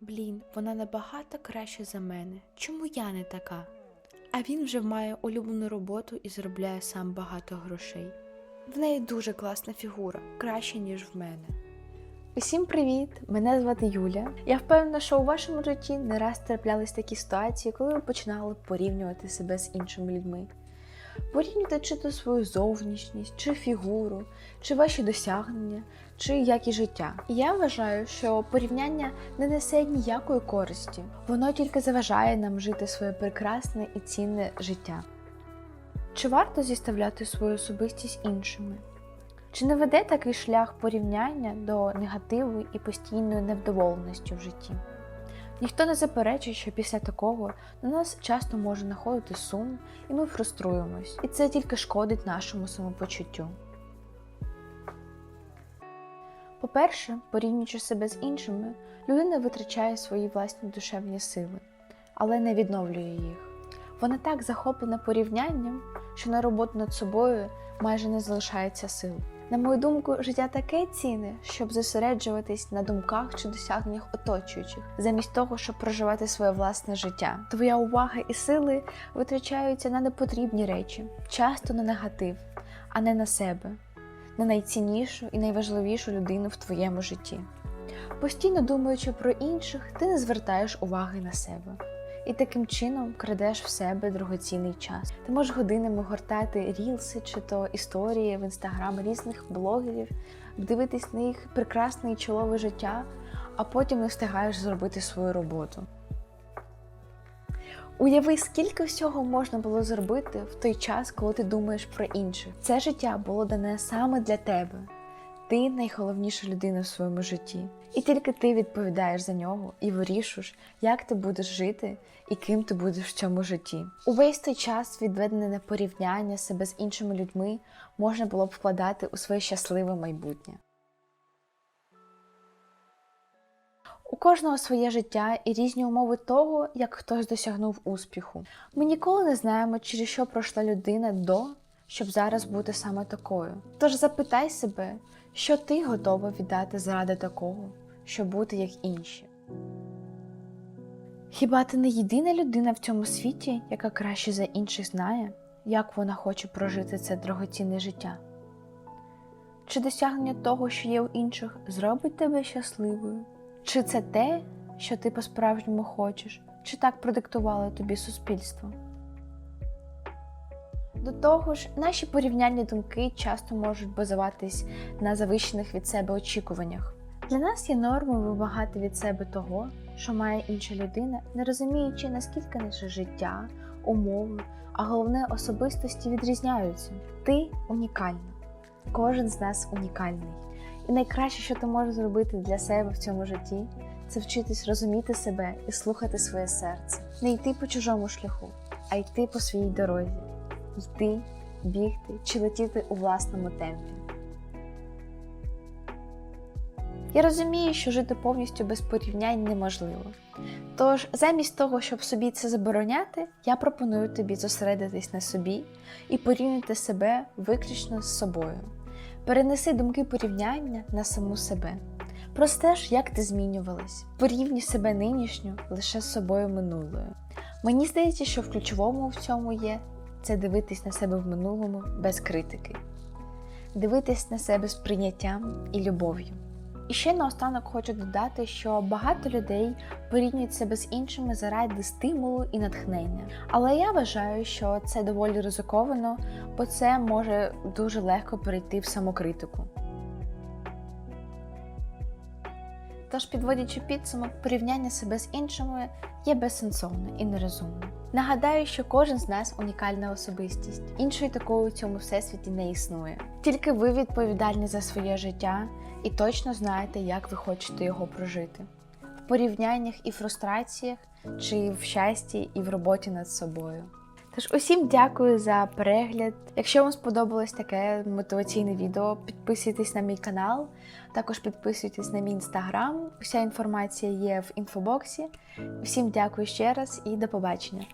Блін, вона набагато краще за мене. Чому я не така? А він вже має улюблену роботу і заробляє сам багато грошей. В неї дуже класна фігура, краще, ніж в мене. Усім привіт! Мене звати Юля. Я впевнена, що у вашому житті не раз траплялись такі ситуації, коли ви починали порівнювати себе з іншими людьми. Порівнювати чи то свою зовнішність, чи фігуру, чи ваші досягнення, чи якість життя. І я вважаю, що порівняння не несе ніякої користі. Воно тільки заважає нам жити своє прекрасне і цінне життя. Чи варто зіставляти свою особистість іншими? Чи не веде такий шлях порівняння до негативу і постійної невдоволеності в житті? Ніхто не заперечує, що після такого на нас часто може находити сум, і ми фруструємось, і це тільки шкодить нашому самопочуттю. По-перше, порівнюючи себе з іншими, людина витрачає свої власні душевні сили, але не відновлює їх. Вона так захоплена порівнянням, що на роботу над собою майже не залишається сил. На мою думку, життя таке цінне, щоб зосереджуватись на думках чи досягненнях оточуючих, замість того, щоб проживати своє власне життя. Твоя увага і сили витрачаються на непотрібні речі, часто на негатив, а не на себе, на найціннішу і найважливішу людину в твоєму житті. Постійно думаючи про інших, ти не звертаєш уваги на себе. І таким чином крадеш в себе дорогоцінний час. Ти можеш годинами гортати рілси чи то історії в інстаграм різних блогерів, дивитись на їх прекрасне і чолове життя, а потім не встигаєш зробити свою роботу. Уяви, скільки всього можна було зробити в той час, коли ти думаєш про інших. Це життя було дане саме для тебе. Ти найголовніша людина в своєму житті, і тільки ти відповідаєш за нього і вирішуєш, як ти будеш жити і ким ти будеш в цьому житті. Увесь той час, відведений на порівняння себе з іншими людьми, можна було б вкладати у своє щасливе майбутнє. У кожного своє життя і різні умови того, як хтось досягнув успіху. Ми ніколи не знаємо, через що пройшла людина до, щоб зараз бути саме такою. Тож запитай себе, що ти готова віддати заради такого, щоб бути як інші. Хіба ти не єдина людина в цьому світі, яка краще за інших знає, як вона хоче прожити це дорогоцінне життя? Чи досягнення того, що є у інших, зробить тебе щасливою? Чи це те, що ти по-справжньому хочеш, чи так продиктувало тобі суспільство? До того ж, наші порівняльні думки часто можуть базуватись на завищених від себе очікуваннях. Для нас є нормою вимагати від себе того, що має інша людина, не розуміючи, наскільки наше життя, умови, а головне особистості відрізняються. Ти унікальна, кожен з нас унікальний. І найкраще, що ти можеш зробити для себе в цьому житті, це вчитись розуміти себе і слухати своє серце, не йти по чужому шляху, а йти по своїй дорозі йти, бігти чи летіти у власному темпі. Я розумію, що жити повністю без порівнянь неможливо. Тож, замість того, щоб собі це забороняти, я пропоную тобі зосередитись на собі і порівняти себе виключно з собою. Перенеси думки порівняння на саму себе. Простеж, як ти змінювалась, порівнюй себе нинішню лише з собою минулою. Мені здається, що в ключовому в цьому є це дивитись на себе в минулому без критики, дивитись на себе з прийняттям і любов'ю. І ще наостанок хочу додати, що багато людей порівнюють себе з іншими заради стимулу і натхнення. Але я вважаю, що це доволі ризиковано, бо це може дуже легко перейти в самокритику. Тож, підводячи підсумок, порівняння себе з іншими є безсенсовне і нерозумне. Нагадаю, що кожен з нас унікальна особистість. Іншої такої у цьому всесвіті не існує. Тільки ви відповідальні за своє життя і точно знаєте, як ви хочете його прожити. В порівняннях і фрустраціях, чи в щасті і в роботі над собою. Тож усім дякую за перегляд. Якщо вам сподобалось таке мотиваційне відео, підписуйтесь на мій канал, також підписуйтесь на мій інстаграм. Вся інформація є в інфобоксі. Всім дякую ще раз і до побачення!